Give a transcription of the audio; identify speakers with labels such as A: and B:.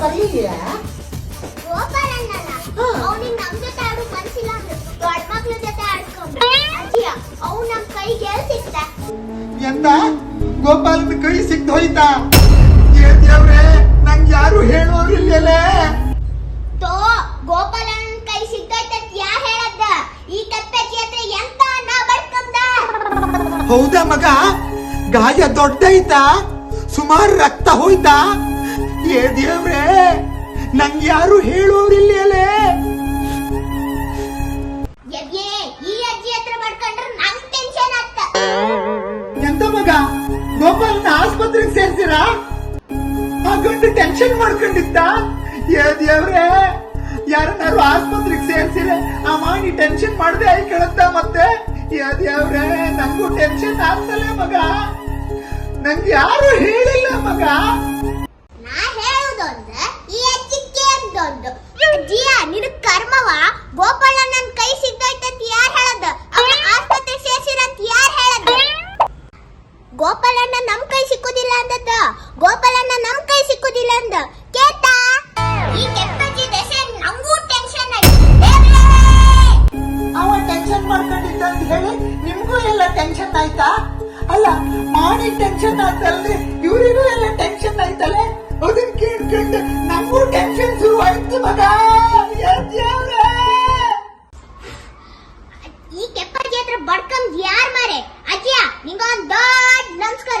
A: ಬರ್ಲಿಲ್ಲ ಹಾ.
B: ಅವನಿಗೆ ನಮ್ ಜೊತೆ ಆಡೋ ಮನ್ಸಿಲ್ಲ ದೊಡ್ಡ ಮಕ್ಳ ಜೊತೆ ಆಡ್ಕೊಂಡ ಅಜ್ಜಿಯ ಅವ್ ನಮ್ ಕೈಗೆ ಸಿಕ್ತ
A: ಎಂದ? ಗೋಪಾಲನ ಕೈ ಸಿಕ್ದು ಹೋಯ್ತಾ? ಏ ದೇವ್ರೆ ನಂಗೆ ಯಾರು
B: ತೋ ಗೋಪಾಲನ್ ಕೈ ಸಿಗ್ತೈತೆ ಯಾರ್ ಹೇಳದ್ದ? ಈ ಎಂತ ನಾ
A: ಹೌದಾ ಮಗ? ಗಾಯ ದೊಡ್ಡೈತಾ? ಸುಮಾರು ರಕ್ತ ಹೋಯ್ತಾ? ಏ ದೇವ್ರೆ ನಂಗ್ ಯಾರು
B: ಹೇಳೋರಿಲ್ಲೇ
A: ಎಂತ ಮಗ? ಗೋಪಾಲನ ಆಸ್ಪತ್ರೆಗೆ ಸೇರ್ಸಿರಾ? ಆ ಗಂಡು ಟೆನ್ಷನ್ ಮಾಡ್ಕೊಂಡಿದ್ದ? ಏ ದೇವ್ರೆ ಯಾರನ್ನಾರು ಆಸ್ಪತ್ರೆಗೆ ಸೇರ್ಸಿರ ಆ ಮಾಡಿ ಟೆನ್ಷನ್ ಮಾಡದೆ ಆಯ್ ಕೇಳುತ್ತ ಮತ್ತೆ? ಏ ದೇವ್ರೆ ನಂಗೂ ಟೆನ್ಷನ್ ಆಗ್ತಲೇ ಮಗ? ನಂಗೆ ಯಾರು ಹೇಳಿಲ್ಲ ಮಗ
B: ನಾ ಹೇಳುದೊಂದು ಈ ಅಜ್ಜಿ ಕೇಳ್ದೊಂದು ಅಜ್ಜಿಯ ನಿನ್ ಕರ್ಮವ ಗೋಪಾಲ ನನ್ ಕೈ ಸಿಗ್ದೈತಂತ ಯಾರ್ ಹೇಳದ ಅವನ ಆಸ್ಪತ್ರೆ ಸೇರ್ಸಿರಂತ ಯಾರ್ ಹೇಳದ ಗೋಪಾಲಣ್ಣ ನಮ್ ಕೈ ಅಂದದ್ದ ಗೋಪಾಲಣ್ಣ ನಮ್ ಕೈ ಸಿಕ್ಕುದಿಲ್ಲ ಅಂದ. ಕೇತಾ ಈ ಕೆಪ್ಪಜ್ಜಿ ದೆಸೆ ನಮಗೂ ಟೆನ್ಷನ್
A: ಅವ ಟೆನ್ಷನ್ ಮಾಡ್ಕೊಂಡಿದ್ದ ಅಂತ ಹೇಳಿ ನಿಮ್ಗೂ ಎಲ್ಲ ಟೆನ್ಷನ್ ಆಯ್ತಾ? ಅಲ್ಲ ಮಾಡಿ ಟೆನ್ಷನ್ ಆಯ್ತಲ್ರಿ ಇವರಿಗೂ ಎಲ್ಲ ಟೆನ್ಷನ್ ಆಯ್ತಲ್ಲ? ಅದನ್ನ ಕೇಳ್ಕೊಂಡು ನಮಗೂ ಟೆನ್ಷನ್ ಶುರು ಆಯ್ತು ಮಗ.
B: ಈ ಕೆಪ್ಪಜ್ಜಿ ಹತ್ರ ಬಡ್ಕಂದ್ ಯಾರ್ ಮಾರೆ? ಅಜ್ಜಿಯ ನಿಂಗೊಂದ್ ದೊಡ್ಡ ನಮಸ್ಕಾರ.